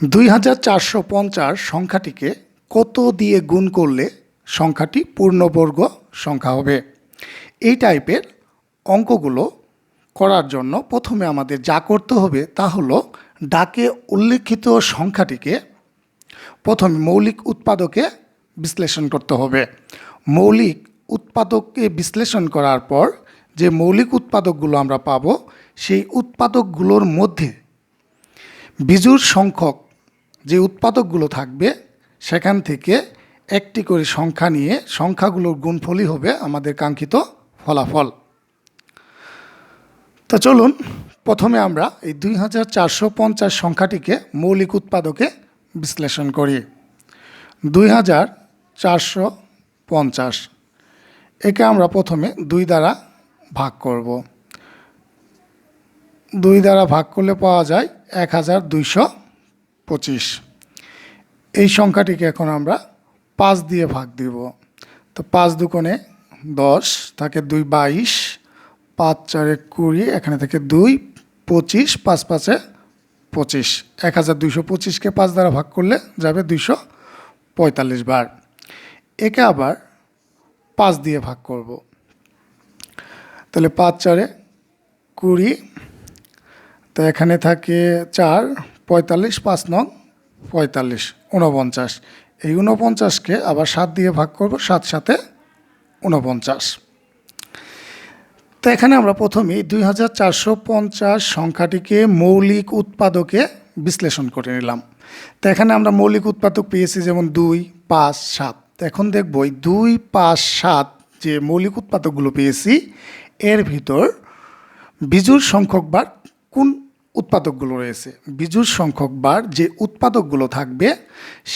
দুই হাজার চারশো পঞ্চাশ সংখ্যাটিকে কত দিয়ে গুণ করলে সংখ্যাটি পূর্ণবর্গ সংখ্যা হবে? এই টাইপের অঙ্কগুলো করার জন্য প্রথমে আমাদের যা করতে হবে তা হলো ডাকে উল্লেখিত সংখ্যাটিকে প্রথমে মৌলিক উৎপাদকে বিশ্লেষণ করতে হবে। মৌলিক উৎপাদককে বিশ্লেষণ করার পর যে মৌলিক উৎপাদকগুলো আমরা পাবো, সেই উৎপাদকগুলোর মধ্যে বিজুর সংখ্যক যে উৎপাদকগুলো থাকবে, সেখান থেকে একটি করে সংখ্যা নিয়ে সংখ্যাগুলোর গুণফলই হবে আমাদের কাঙ্ক্ষিত ফলাফল। তা চলুন, প্রথমে আমরা এই দুই হাজার চারশো পঞ্চাশ সংখ্যাটিকে মৌলিক উৎপাদকে বিশ্লেষণ করি। দুই হাজার চারশো পঞ্চাশ, একে আমরা প্রথমে দুই দ্বারা ভাগ করব। দুই দ্বারা ভাগ করলে পাওয়া যায় এক হাজার দুইশো পঁচিশ। এই সংখ্যাটিকে এখন আমরা পাঁচ দিয়ে ভাগ দিব। তো পাঁচ দুকোণে দশ থাকে দুই বাইশ, পাঁচ চারে কুড়ি, এখানে থেকে দুই, পঁচিশ, পাঁচ পাঁচে পঁচিশ। এক হাজার দুইশো পঁচিশকে পাঁচ দ্বারা ভাগ করলে যাবে দুইশো পঁয়তাল্লিশ বার। একে আবার পাঁচ দিয়ে ভাগ করব। তাহলে পাঁচ চারে কুড়ি, তো এখানে থাকে চার পঁয়তাল্লিশ, পাঁচ নং, পঁয়তাল্লিশ উনপঞ্চাশ এই উনপঞ্চাশকে আবার সাত দিয়ে ভাগ করব, সাত সাথে ঊনপঞ্চাশ। তো এখানে আমরা প্রথমেই দুই হাজার সংখ্যাটিকে মৌলিক উৎপাদকে বিশ্লেষণ করে নিলাম। তো এখানে আমরা মৌলিক উৎপাদক পেয়েছি যেমন দুই, পাঁচ, সাত। এখন দেখব এই দুই, পাঁচ, সাত যে মৌলিক উৎপাদকগুলো পেয়েছি, এর ভিতর বিজুর সংখ্যক বার কোন উৎপাদকগুলো রয়েছে। বিজুর সংখ্যক বার যে উৎপাদকগুলো থাকবে,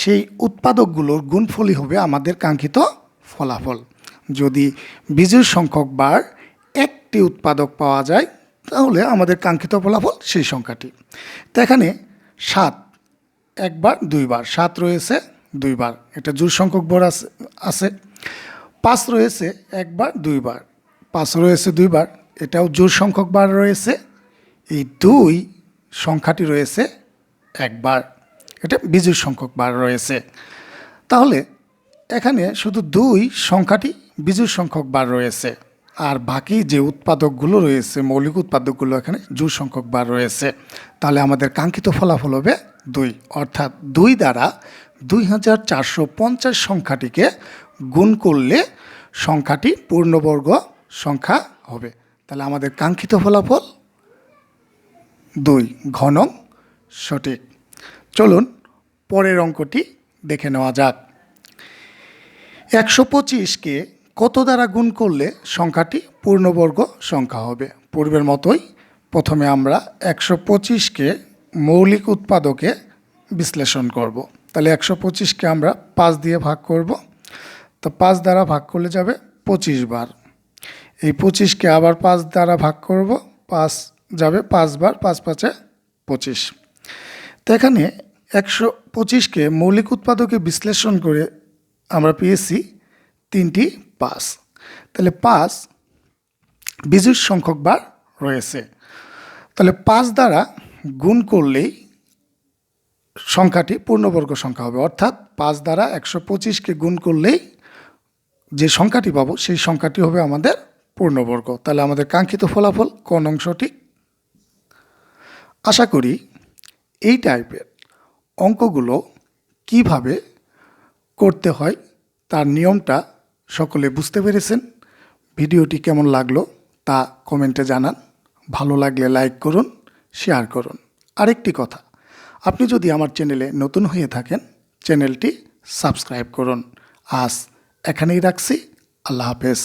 সেই উৎপাদকগুলোর গুণফলই হবে আমাদের কাঙ্ক্ষিত ফলাফল। যদি বিজুর সংখ্যক বার একটি উৎপাদক পাওয়া যায়, তাহলে আমাদের কাঙ্ক্ষিত ফলাফল সেই সংখ্যাটি। তো এখানে সাত একবার দুইবার সাত রয়েছে দুইবার এটা জোর সংখ্যক বার আছে আছে। পাঁচ রয়েছে একবার দুইবার পাঁচ রয়েছে দুইবার এটাও জোর সংখ্যক বার রয়েছে। এই দুই সংখ্যাটি রয়েছে একবার। এটা বিজুর সংখ্যক বার রয়েছে। তাহলে এখানে শুধু দুই সংখ্যাটি বিজুর সংখ্যক বার রয়েছে। আর বাকি যে উৎপাদকগুলো রয়েছে, মৌলিক উৎপাদকগুলো এখানে জোর সংখ্যক বার রয়েছে। তাহলে আমাদের কাঙ্ক্ষিত ফলাফল হবে দুই। অর্থাৎ দুই দ্বারা দুই হাজার চারশো পঞ্চাশ সংখ্যাটিকে গুণ করলে সংখ্যাটি পূর্ণবর্গ সংখ্যা হবে। তাহলে আমাদের কাঙ্ক্ষিত ফলাফল দুই, ঘন, সঠিক। চলুন পরের অঙ্কটি দেখে নেওয়া যাক। একশো পঁচিশকে কত দ্বারা গুণ করলে সংখ্যাটি পূর্ণবর্গ সংখ্যা হবে? পূর্বের মতোই প্রথমে আমরা একশো পঁচিশকে মৌলিক উৎপাদকে বিশ্লেষণ করব। তাহলে একশো পঁচিশকে আমরা পাঁচ দিয়ে ভাগ করব। তো পাঁচ দ্বারা ভাগ করলে যাবে পঁচিশ বার। এই পঁচিশকে আবার পাঁচ দ্বারা ভাগ করব, পাঁচ যাবে পাঁচবার, পাঁচ পাঁচে পঁচিশ। তো এখানে একশো পঁচিশকে মৌলিক উৎপাদকে বিশ্লেষণ করে আমরা পেয়েছি তিনটি পাঁচ তাহলে পাঁচ বিজুর সংখ্যক বার রয়েছে। তাহলে পাঁচ দ্বারা গুণ করলেই সংখ্যাটি পূর্ণবর্গ সংখ্যা হবে। অর্থাৎ পাঁচ দ্বারা একশো পঁচিশকে গুণ করলেই যে সংখ্যাটি পাবো, সেই সংখ্যাটি হবে আমাদের পূর্ণবর্গ। তাহলে আমাদের কাঙ্ক্ষিত ফলাফল কোন অংশটি আশা করি এই টাইপের অঙ্কগুলো কীভাবে করতে হয় তার নিয়মটা সকলে বুঝতে পেরেছেন। ভিডিওটি কেমন লাগল তা কমেন্টে জানান। ভালো লাগলে লাইক করুন, শেয়ার করুন। আরেকটি কথা, আপনি যদি আমার চ্যানেলে নতুন হয়ে থাকেন, চ্যানেলটি সাবস্ক্রাইব করুন। আজ এখানেই রাখছি। আল্লাহ হাফেজ।